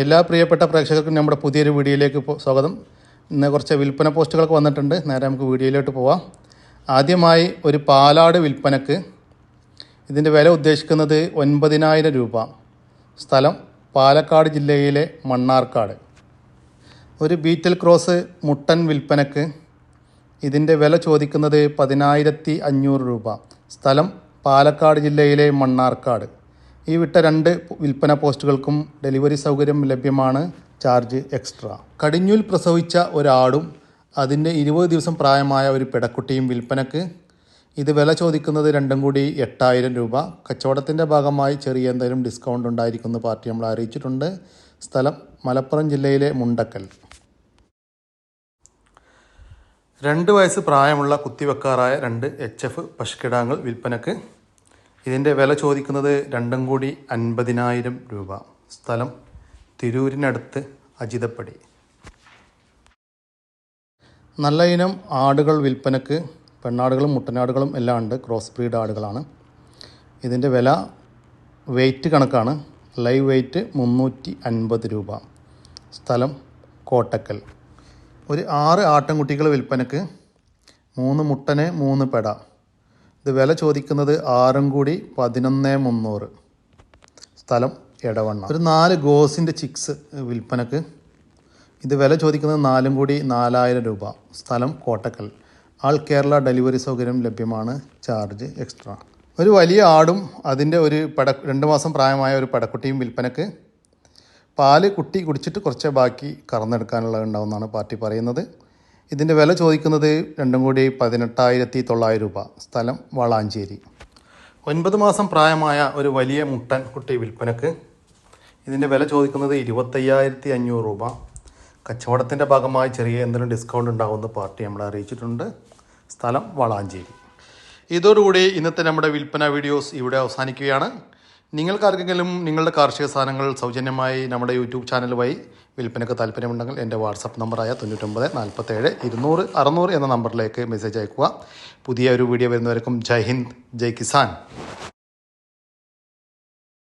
എല്ലാ പ്രിയപ്പെട്ട പ്രേക്ഷകർക്കും നമ്മുടെ പുതിയൊരു വീഡിയോയിലേക്ക് സ്വാഗതം. ഇന്ന് കുറച്ച് വിൽപ്പന പോസ്റ്റുകളൊക്കെ വന്നിട്ടുണ്ട്. നേരെ നമുക്ക് വീഡിയോയിലോട്ട് പോവാം. ആദ്യമായി ഒരു പാലാട് വിൽപ്പനക്ക് ഇതിന്റെ വില ഉദ്ദേശിക്കുന്നത് ഒൻപതിനായിരം രൂപ. സ്ഥലം പാലക്കാട് ജില്ലയിലെ മണ്ണാർക്കാട്. ഒരു ബീറ്റൽ ക്രോസ് മുട്ടൻ വിൽപ്പനക്ക് ഇതിന്റെ വില ചോദിക്കുന്നത് പതിനായിരത്തി അഞ്ഞൂറ് രൂപ. സ്ഥലം പാലക്കാട് ജില്ലയിലെ മണ്ണാർക്കാട്. ഈ വിട്ട രണ്ട് വിൽപ്പന പോസ്റ്റുകൾക്കും ഡെലിവറി സൗകര്യം ലഭ്യമാണ് ചാർജ് എക്സ്ട്രാ. കടിഞ്ഞൂൽ പ്രസവിച്ച ഒരാടും അതിന്റെ ഇരുപത് ദിവസം പ്രായമായ ഒരു പെടക്കുട്ടിയും വിൽപ്പനക്ക് ഇത് വില ചോദിക്കുന്നത് രണ്ടും കൂടി എട്ടായിരം രൂപ. കച്ചവടത്തിന്റെ ഭാഗമായി ചെറിയ എന്തെങ്കിലും ഡിസ്കൗണ്ട് ഉണ്ടായിരിക്കുന്ന പാർട്ടി നമ്മൾ അറിയിച്ചിട്ടുണ്ട്. സ്ഥലം മലപ്പുറം ജില്ലയിലെ മുണ്ടക്കൽ. രണ്ട് വയസ്സ് പ്രായമുള്ള കുത്തിവെക്കാറായ രണ്ട് എച്ച് എഫ് പശുക്കിടാങ്ങൾ വിൽപ്പനക്ക് ഇതിന്റെ വില ചോദിക്കുന്നത് രണ്ടും കൂടി അൻപതിനായിരം രൂപ. സ്ഥലം തിരൂരിനടുത്ത് അജിതപ്പടി. നല്ല ഇനം ആടുകൾ വിൽപ്പനക്ക് പെണ്ണാടുകളും മുട്ടനാടുകളും എല്ലാം ഉണ്ട്. ക്രോസ് ബ്രീഡ് ആടുകളാണ്. ഇതിന്റെ വില വെയിറ്റ് കണക്കാണ്. ലൈവ് വെയിറ്റ് മുന്നൂറ്റി അൻപത് രൂപ. സ്ഥലം കോട്ടക്കൽ. ഒരു ആറ് ആട്ടിൻകുട്ടികൾ വിൽപ്പനക്ക് മൂന്ന് മുട്ടന് മൂന്ന് പെട. ഇത് വില ചോദിക്കുന്നത് ആറും കൂടി പതിനൊന്ന് മുന്നൂറ്. സ്ഥലം ഇടവണ്ണ ഒരു നാല് ഗോസിന്റെ ചിക്സ് വിൽപ്പനക്ക് ഇത് വില ചോദിക്കുന്നത് നാലും കൂടി നാലായിരം രൂപ. സ്ഥലം കോട്ടക്കൽ. ആൾ കേരള ഡെലിവറി സൗകര്യം ലഭ്യമാണ്. Charge extra. ഒരു വലിയ ആടും അതിന്റെ ഒരു പട രണ്ട് മാസം പ്രായമായ ഒരു പടക്കുട്ടിയും വിൽപ്പനക്ക് പാൽ കുട്ടി കുടിച്ചിട്ട് കുറച്ച് ബാക്കി കറന്നെടുക്കാനുള്ളത് ഉണ്ടാവുമെന്നാണ് പാർട്ടി പറയുന്നത്. ഇതിന്റെ വില ചോദിക്കുന്നത് രണ്ടും കൂടി പതിനെട്ടായിരത്തി തൊള്ളായിരം രൂപ. സ്ഥലം വളാഞ്ചേരി. ഒൻപത് മാസം പ്രായമായ ഒരു വലിയ മുട്ടൻ കുട്ടി വിൽപ്പനക്ക് ഇതിന്റെ വില ചോദിക്കുന്നത് ഇരുപത്തയ്യായിരത്തി അഞ്ഞൂറ് രൂപ. കച്ചവടത്തിന്റെ ഭാഗമായി ചെറിയ എന്തെങ്കിലും ഡിസ്കൗണ്ട് ഉണ്ടാകുമെന്ന് പാർട്ടി നമ്മളെ അറിയിച്ചിട്ടുണ്ട്. സ്ഥലം വളാഞ്ചേരി. ഇതോടുകൂടി ഇന്നത്തെ നമ്മുടെ വിൽപ്പന വീഡിയോസ് ഇവിടെ അവസാനിക്കുകയാണ്. നിങ്ങൾക്കാർക്കെങ്കിലും നിങ്ങളുടെ കാർഷിക സാധനങ്ങൾ സൗജന്യമായി നമ്മുടെ യൂട്യൂബ് ചാനൽ വഴി വിൽപ്പനയ്ക്ക് താല്പര്യമുണ്ടെങ്കിൽ എന്റെ വാട്സപ്പ് നമ്പറായ തൊണ്ണൂറ്റൊമ്പത് നാൽപ്പത്തേഴ് ഇരുന്നൂറ് അറുന്നൂറ് എന്ന നമ്പറിലേക്ക് മെസ്സേജ് അയക്കുക. പുതിയ ഒരു വീഡിയോ വരുന്നവർക്കും ജയ് ഹിന്ദ് ജയ് കിസാൻ.